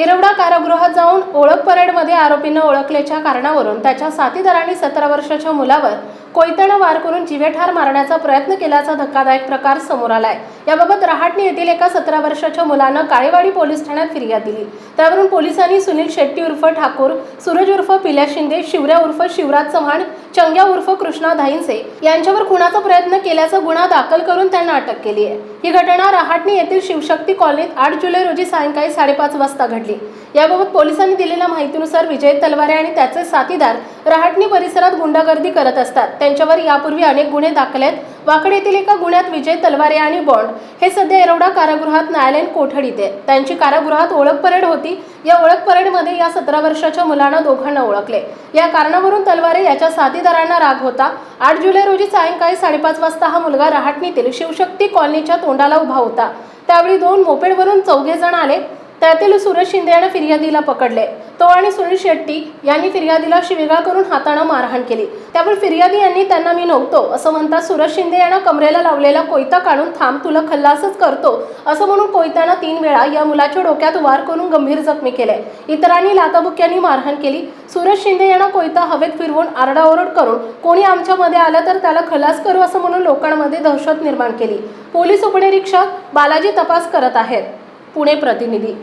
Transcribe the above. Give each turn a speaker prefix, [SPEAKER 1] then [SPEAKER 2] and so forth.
[SPEAKER 1] येरवडा कारागृहात जाऊन ओळख परेडमध्ये आरोपींना ओळखल्याच्या कारणावरून त्याच्या साथीदारांनी सतरा वर्षाच्या मुलावर कोयत्यानं वार करून जीवेठार मारण्याचा प्रयत्न केल्याचा धक्कादायक प्रकार समोर आलाय. याबाबत रहाटणी येथील एका सतरा वर्षाच्या मुलानं काळेवाडी पोलीस ठाण्यात फिर्याद दिली. त्यावरून पोलिसांनी सुनील शेट्टी उर्फ ठाकूर सूरज उर्फ पिल्या शिंदे शिवऱ्या उर्फ शिवराज चव्हाण चंग्या उर्फ कृष्णा धाईंसे यांच्यावर खुनाचा प्रयत्न केल्याचा गुन्हा दाखल करून त्यांना अटक केली आहे. ही घटना रहाटणी येथील शिवशक्ती कॉलनीत आठ जुलै रोजी सायंकाळी साडेपाच वाजता घडली. याबाबत पोलिसांनी दिलेल्या माहितीनुसार विजय तलवारे आणि त्याचे साथीदार रहाटणी परिसरात गुंडागर्दी करत असतात. त्यांच्यावर यापूर्वी अनेक गुन्हे दाखल आहेत. वाकड येथील एका गुन्ह्यात विजय तलवारे आणि बॉन्ड हे सध्या एरवडा कारागृहात न्यायालयीन कोठडीत आहे त्यांची कारागृहात ओळख परेड होती. या ओळख परेडमध्ये या सतरा वर्षाच्या मुलांना दोघांना ओळखले. या कारणावरून तलवारे याच्या साथीदारांना राग होता. आठ जुलै रोजी सायंकाळी साडेपाच वाजता हा मुलगा रहाटणीतील शिवशक्ती कॉलनीच्या तोंडाला उभा होता. त्यावेळी दोन मोपेडवरून चौघे जण आले. त्यातील सूरज शिंदे यानं फिर्यादीला पकडले. तो आणि सुनील शेट्टी यांनी फिर्यादीला शिवेगाळ करून हातानं मारहाण केली. त्यावर फिर्यादी यांनी त्यांना मी नव्हतो असं म्हणता सूरज शिंदे यांना कमरेला लावलेला कोयता काढून थांब तुला खल्लासच करतो असं म्हणून कोयत्यानं तीन वेळा या मुलाच्या डोक्यात वार करून गंभीर जखमी केले. इतरांनी लाताबुक्यांनी मारहाण केली. सूरज शिंदे यांना कोयता हवेत फिरवून आरडाओरड करून कोणी आमच्यामध्ये आलं तर त्याला खलास करू असं म्हणून लोकांमध्ये दहशत निर्माण केली. पोलीस उपनिरीक्षक बालाजी तपास करत आहेत. पुणे प्रतिनिधी